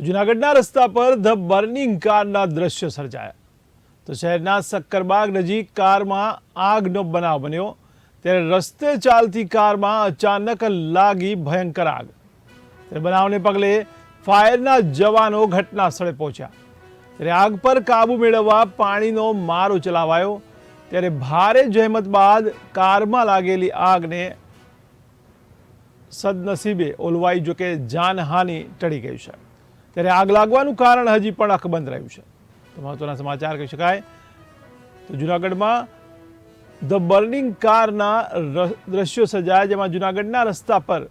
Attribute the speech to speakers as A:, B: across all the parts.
A: તો જુનાગઢના રસ્તા પર ધ બર્નિંગ કારના દ્રશ્ય સર્જાયા. તો શહેરના સક્કરબાગ નજીક કારમાં આગનો બનાવ બન્યો. ત્યારે રસ્તે ચાલતી કારમાં અચાનક લાગી ભયંકર આગ. ત્યારે બનાવને પગલે ફાયરના જવાનો ઘટના સ્થળે પહોંચ્યા. ત્યારે આગ પર કાબુ મેળવવા પાણીનો મારો ચલાવાયો. ત્યારે ભારે જહેમત બાદ કારમાં લાગેલી આગને સદનસીબે ઓલવાઈ જોકે જાનહાનિ ટળી ગઈ છે. ત્યારે આગ લાગવાનું કારણ હજી પણ અકબંધ રહ્યું છે. તો મહત્વના સમાચાર કહી શકાય. તો જુનાગઢમાં ધ બર્નિંગ કારના દ્રશ્યો સજાય, જેમાં જુનાગઢના રસ્તા પર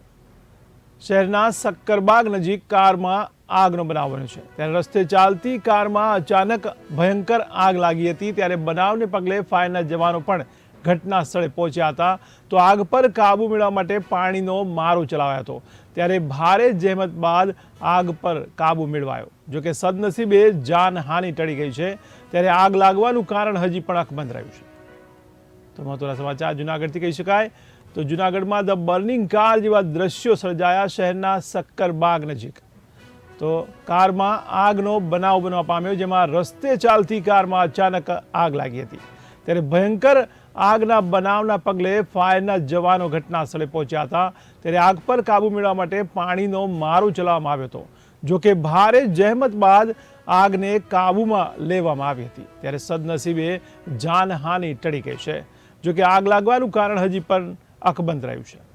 A: શહેરના સક્કરબાગ નજીક કારમાં આગનો બનાવ બન્યો છે. ત્યારે રસ્તે ચાલતી કારમાં અચાનક ભયંકર આગ લાગી હતી. ત્યારે બનાવને પગલે ફાયરના જવાનો પણ ઘટના સ્થળે પહોંચ્યા હતા, તો આગ પર કાબુ મેળવવા માટે પાણીનો મારો ચલાવાયો હતો. ત્યારે ભારે જહેમત બાદ આગ પર કાબુ મેળવાયો. જોકે સદનસીબે જાનહાનિ ટળી ગઈ છે, ત્યારે આગ લાગવાનું કારણ હજી પણ અકબંધ રહ્યું છે. તો મહત્વના સમાચાર જુનાગઢથી કહી શકાય. તો જુનાગઢમાં ધ બર્નિંગ કાર જેવા દ્રશ્યો સર્જાયા શહેરના સક્કરબાગ નજીક. તો કારમાં આગનો બનાવ બનવા પામ્યો, જેમાં રસ્તે ચાલતી કારમાં અચાનક આગ લાગી હતી. ત્યારે ભયંકર આગના બનાવના પગલે ફાયરના જવાનો ઘટના સ્થળે પહોંચ્યા હતા. ત્યારે આગ પર કાબુ મેળવવા માટે પાણીનો મારો ચલાવવામાં આવ્યો હતો. જોકે ભારે જહેમત બાદ આગને કાબૂમાં લેવામાં આવી હતી. ત્યારે સદનસીબે જાનહાનિ ટળી ગઈ છે. જોકે આગ લાગવાનું કારણ હજી પણ અકબંધ રહ્યું છે.